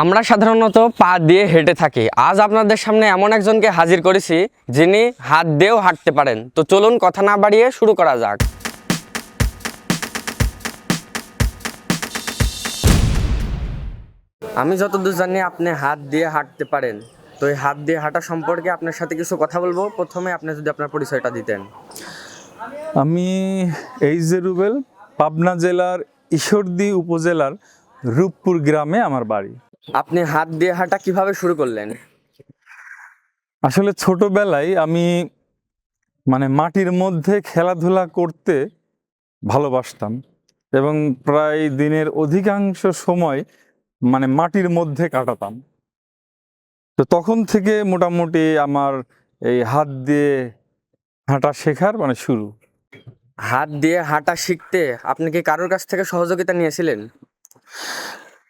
আমরা সাধারণত পা দিয়ে হেঁটে থাকি। আজ আপনাদের সামনে এমন একজনকে হাজির করেছি, যিনি হাত দিয়েও হাঁটতে পারেন। তো চলুন কথা না বাড়িয়ে শুরু করা যাক। আমি যতদূর জানি আপনি হাত দিয়ে হাঁটতে পারেন। তো এই হাত দিয়ে হাঁটা সম্পর্কে আপনার সাথে কিছু কথা বলব। প্রথমে আপনি যদি আপনার পরিচয়টা দিতেন। আমি এই যে রুবেল, পাবনা জেলার ঈশ্বরদী উপজেলার রূপপুর গ্রামে আমার বাড়ি। আপনি হাত দিয়ে হাঁটা কীভাবে শুরু করলেন? আসলে ছোটবেলায় আমি মানে মাটির মধ্যে খেলাধুলা করতে ভালোবাসতাম এবং প্রায় দিনের অধিকাংশ সময় মানে মাটির মধ্যে কাটাতাম। তো তখন থেকে মোটামুটি আমার এই হাত দিয়ে হাঁটা শেখার মানে শুরু। হাত দিয়ে হাঁটা শিখতে আপনি কি কারোর কাছ থেকে সহযোগিতা নিয়েছিলেন?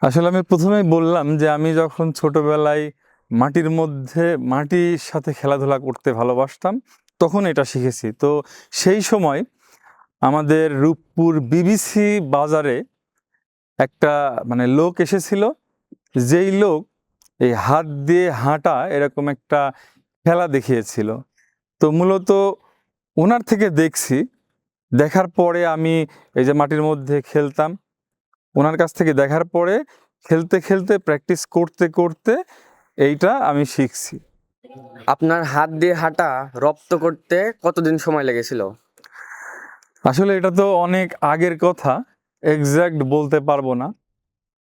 আসলে আমি প্রথমেই বললাম যে আমি যখন ছোটবেলায় মাটির মধ্যে, মাটির সাথে খেলাধুলা করতে ভালোবাসতাম, তখন এটা শিখেছি। তো সেই সময় আমাদের রূপপুর বিবিসি বাজারে একটা মানে লোক এসেছিল, যেই লোক এই হাত দিয়ে হাঁটা এরকম একটা খেলা দেখিয়েছিল। তো মূলত ওনার থেকে দেখছি, দেখার পরে আমি এই যে মাটির মধ্যে খেলতাম ওনার কাছ থেকে দেখার পরে খেলতে খেলতে প্র্যাকটিস করতে করতে এইটা আমি শিখছি। আপনার হাত দিয়ে হাঁটা রপ্ত করতে কতদিন সময় লেগেছিল? আসলে এটা তো অনেক আগের কথা এক্স্যাক্ট বলতে পারব না।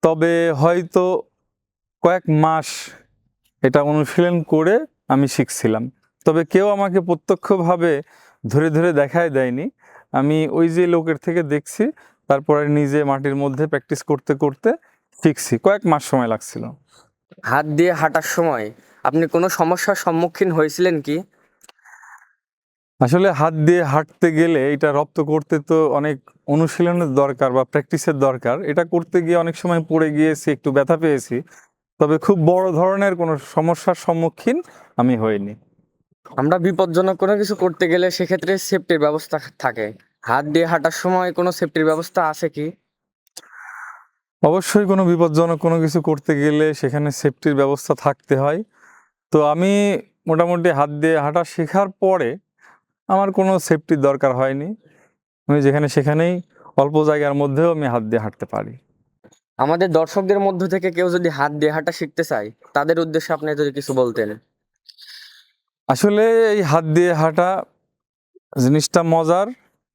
তবে হয়তো কয়েক মাস এটা অনুশীলন করে আমি শিখছিলাম। তবে কেউ আমাকে প্রত্যক্ষভাবে ধরে ধরে দেখায় দেয়নি। আমি ওই যে লোকের থেকে দেখছি তারপরে নিজে মাটির মধ্যে প্র্যাকটিস করতে করতে শিখছি কয়েক মাস সময় লাগছিল। হাত দিয়ে হাঁটার সময় আপনি কোনো সমস্যার সম্মুখীন হয়েছিলেন কি? আসলে হাত দিয়ে হাঁটতে গেলে এটা রপ্ত করতে তো অনেক অনুশীলনের দরকার বা প্র্যাকটিসের দরকার। এটা করতে গিয়ে অনেক সময় পড়ে গিয়েছি একটু ব্যথা পেয়েছি। তবে খুব বড় ধরনের কোনো সমস্যার সম্মুখীন আমি হইনি। আমরা বিপজ্জনক কোনো কিছু করতে গেলে সেক্ষেত্রে সেফটির ব্যবস্থা থাকে। হাত দিয়ে হাঁটার সময় কোনো সেফটির ব্যবস্থা আছে কি? অবশ্যই কোনো বিপজ্জনক কোনো কিছু করতে গেলে সেখানে সেফটির ব্যবস্থা থাকতে হয়। তো আমি মোটামুটি হাত দিয়ে হাঁটা শেখার পরে আমার কোনো সেফটির দরকার হয়নি। আমি যেখানে সেখানেই অল্প জায়গার মধ্যেও আমি হাত দিয়ে হাঁটতে পারি। আমাদের দর্শকদের মধ্য থেকে কেউ যদি হাত দিয়ে হাঁটা শিখতে চায় তাদের উদ্দেশ্যে আপনি যদি কিছু বলতেন। আসলে এই হাত দিয়ে হাঁটা জিনিসটা মজার।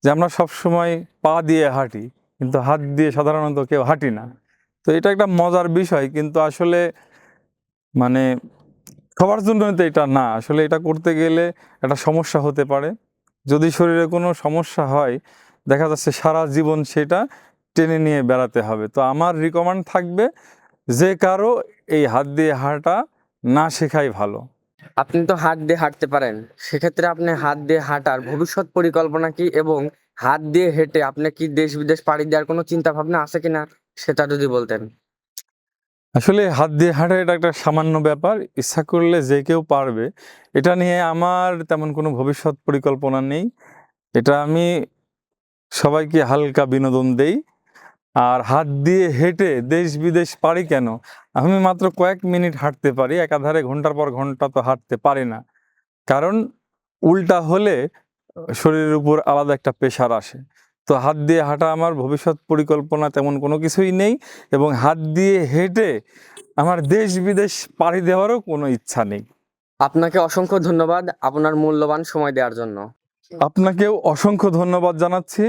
যে আমরা সবসময় পা দিয়ে হাঁটি, কিন্তু হাত দিয়ে সাধারণত কেউ হাঁটি না। তো এটা একটা মজার বিষয়, কিন্তু আসলে মানে সবার জন্য তো এটা না। আসলে এটা করতে গেলে একটা সমস্যা হতে পারে। যদি শরীরে কোনো সমস্যা হয়, দেখা যাচ্ছে সারা জীবন সেটা টেনে নিয়ে বেড়াতে হবে। তো আমার রিকমেন্ড থাকবে যে কারও এই হাত দিয়ে হাঁটা না শেখাই ভালো। আপনি তো হাত দিয়ে হাঁটতে পারেন। সেক্ষেত্রে আপনি হাত দিয়ে হাঁটার ভবিষ্যৎ পরিকল্পনা কি এবং হাত দিয়ে হেঁটে আপনি কি দেশ বিদেশ পাড়ি দেওয়ার কোনো চিন্তা ভাবনা আছে কিনা সেটা যদি বলতেন। আসলে হাত দিয়ে হাঁটা এটা একটা সামান্য ব্যাপার। ইচ্ছা করলে যে কেউ পারবে। এটা নিয়ে আমার তেমন কোনো ভবিষ্যৎ পরিকল্পনা নেই। এটা আমি সবাইকে হালকা বিনোদন দেই। আর হাত দিয়ে হেঁটে দেশ বিদেশ পারি কেন? আমি মাত্র কয়েক মিনিট হাঁটতে পারি একাধারে ঘণ্টার পর ঘণ্টা তো হাঁটতে পারি না। কারণ উল্টা হলে শরীরের উপর আলাদা একটা প্রেশার আসে। তো হাত দিয়ে হাঁটা আমার ভবিষ্যৎ পরিকল্পনা তেমন কোনো কিছুই নেই এবং হাত দিয়ে হেঁটে আমার দেশ বিদেশ পাড়ি দেওয়ারও কোনো ইচ্ছা নেই। আপনাকে অসংখ্য ধন্যবাদ আপনার মূল্যবান সময় দেওয়ার জন্য। আপনাকেও অসংখ্য ধন্যবাদ জানাচ্ছি।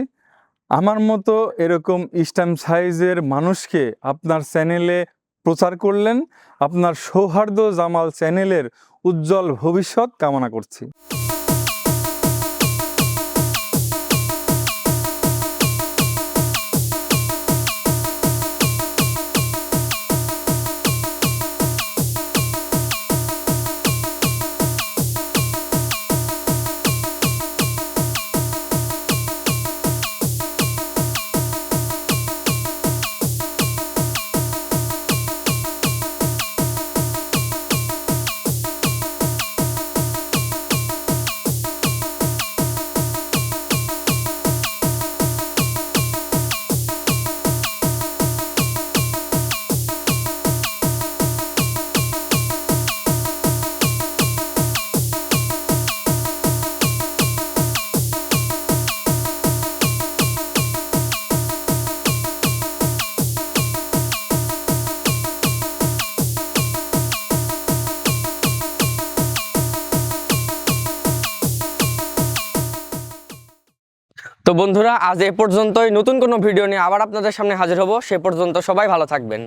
আমার মতো এরকম স্ট্যাম্প সাইজের মানুষকে আপনার চ্যানেলে প্রচার করলেন, আপনার সৌহার্দ্য জামাল চ্যানেলের উজ্জ্বল ভবিষ্যৎ কামনা করছি। বন্ধুরা, আজ এ পর্যন্তই। নতুন কোনো ভিডিও নিয়ে আবার আপনাদের সামনে হাজির হব। সে পর্যন্ত সবাই ভালো থাকবেন।